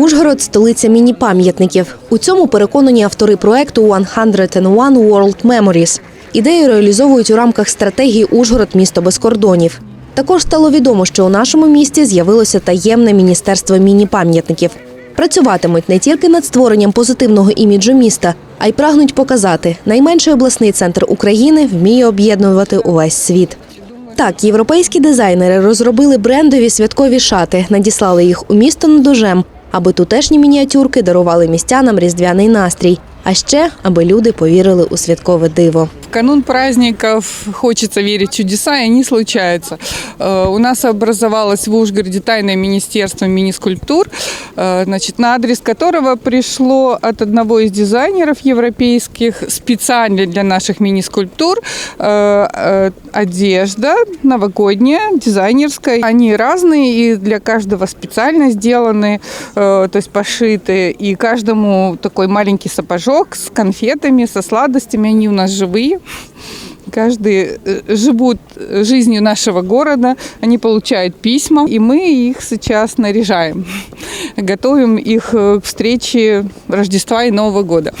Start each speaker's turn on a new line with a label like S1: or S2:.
S1: Ужгород столиця міні-пам'ятників. У цьому переконані автори проекту 101 World Memories. Ідею реалізовують у рамках стратегії Ужгород місто без кордонів. Також стало відомо, що у нашому місті з'явилося таємне міністерство міні-пам'ятників. Працюватимуть не тільки над створенням позитивного іміджу міста, а й прагнуть показати, найменший обласний центр України вміє об'єднувати увесь світ. Так, європейські дизайнери розробили брендові святкові шати, надіслали їх у місто над дожем, аби тутешні мініатюрки дарували містянам різдвяний настрій А ще аби люди повірили у святкове диво.
S2: В канун праздников хочется верить в чудеса, и они случаются. Э, У нас образовалось в Ужгороде тайное министерство мини-скульптур, э, значит, на адрес которого пришло от одного из дизайнеров европейских специально для наших мини-скульптур э, э, одежда новогодняя, дизайнерская. Они разные и для каждого специально сделаны, э, то есть пошиты. И каждому такой маленький сапожок с конфетами, со сладостями. Они у нас живые. Каждый э, живут жизнью нашего города, они получают письма, и мы их сейчас наряжаем. Готовим их э, к встрече Рождества и Нового года.